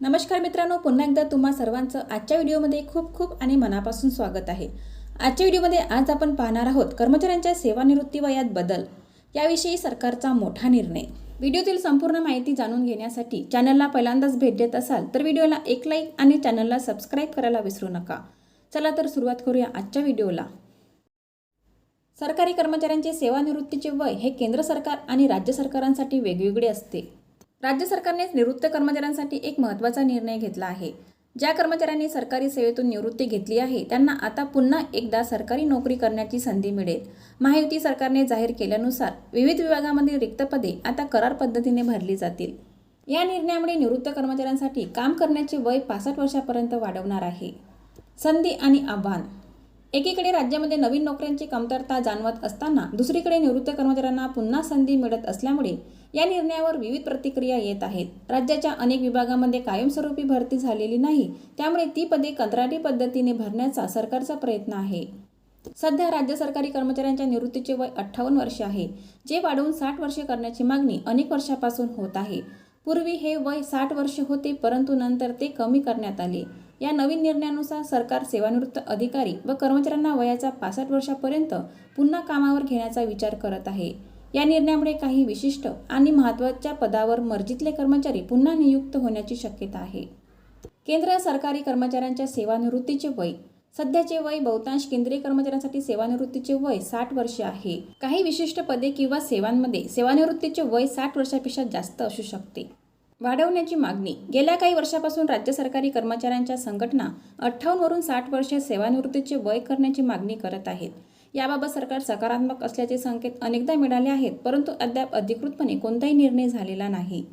नमस्कार मित्रांनो पुन्हा एकदा तुम्हा सर्वांचं आजच्या व्हिडिओमध्ये खूप खूप आणि मनापासून स्वागत आहे. आजच्या व्हिडिओमध्ये आज आपण पाहणार आहोत कर्मचाऱ्यांच्या सेवानिवृत्ती वयात बदल याविषयी सरकारचा मोठा निर्णय. व्हिडिओतील संपूर्ण माहिती जाणून घेण्यासाठी चॅनलला पहिल्यांदाच भेट देत असाल तर व्हिडिओला एक लाईक आणि चॅनलला सबस्क्राईब करायला विसरू नका. चला तर सुरुवात करूया आजच्या व्हिडिओला. सरकारी कर्मचाऱ्यांचे सेवानिवृत्तीचे वय हे केंद्र सरकार आणि राज्य सरकारांसाठी वेगवेगळे असते. राज्य सरकारने निवृत्त कर्मचाऱ्यांसाठी एक महत्त्वाचा निर्णय घेतला आहे. ज्या कर्मचाऱ्यांनी सरकारी सेवेतून निवृत्ती घेतली आहे त्यांना आता पुन्हा एकदा सरकारी नोकरी करण्याची संधी मिळेल. महायुती सरकारने जाहीर केल्यानुसार विविध विभागामधील रिक्त पदे आता करार पद्धतीने भरली जातील. या निर्णयामुळे निवृत्त कर्मचाऱ्यांसाठी काम करण्याचे वय पासष्ट वर्षापर्यंत वाढवणार आहे. संधी आणि आव्हान. एकीकडे राज्यामध्ये नवीन नोकऱ्यांची कमतरता जाणवत असताना दुसरीकडे निवृत्त कर्मचाऱ्यांना पुन्हा संधी मिळत असल्यामुळे या निर्णयावर विविध प्रतिक्रिया येत आहेत. राज्याच्या अनेक विभागामध्ये कायमस्वरूपी भरती झालेली नाही त्यामुळे ती पदे कंत्राटी पद्धतीने भरण्याचा सरकारचा प्रयत्न आहे. सध्या राज्य सरकारी कर्मचाऱ्यांच्या निवृत्तीचे वय अठ्ठावन्न वर्ष आहे जे वाढवून साठ वर्षे करण्याची मागणी अनेक वर्षापासून होत आहे. पूर्वी हे वय साठ वर्ष होते परंतु नंतर ते कमी करण्यात आले. या नवीन निर्णयानुसार सरकार सेवानिवृत्त अधिकारी व कर्मचाऱ्यांना वयाच्या पासष्ट वर्षापर्यंत पुन्हा कामावर घेण्याचा विचार करत आहे. या निर्णयामुळे काही विशिष्ट आणि महत्त्वाच्या पदावर मर्जीतले कर्मचारी पुन्हा नियुक्त होण्याची शक्यता आहे. केंद्र सरकारी कर्मचाऱ्यांच्या सेवानिवृत्तीचे वय. सध्याचे वय बहुतांश केंद्रीय कर्मचाऱ्यांसाठी सेवानिवृत्तीचे वय साठ वर्षे आहे. काही विशिष्ट पदे किंवा सेवांमध्ये सेवानिवृत्तीचे वय साठ वर्षापेक्षा जास्त असू शकते. वाढवण्याची मागणी. गेल्या काही वर्षापासून राज्य सरकारी कर्मचाऱ्यांच्या संघटना अठ्ठावन्नवरून साठ वर्षे सेवानिवृत्तीचे वय करण्याची मागणी करत आहेत. याबाबत सरकार सकारात्मक असल्याचे संकेत अनेकदा मिळाले आहेत परंतु अद्याप अधिकृतपणे कोणताही निर्णय झालेला नाही.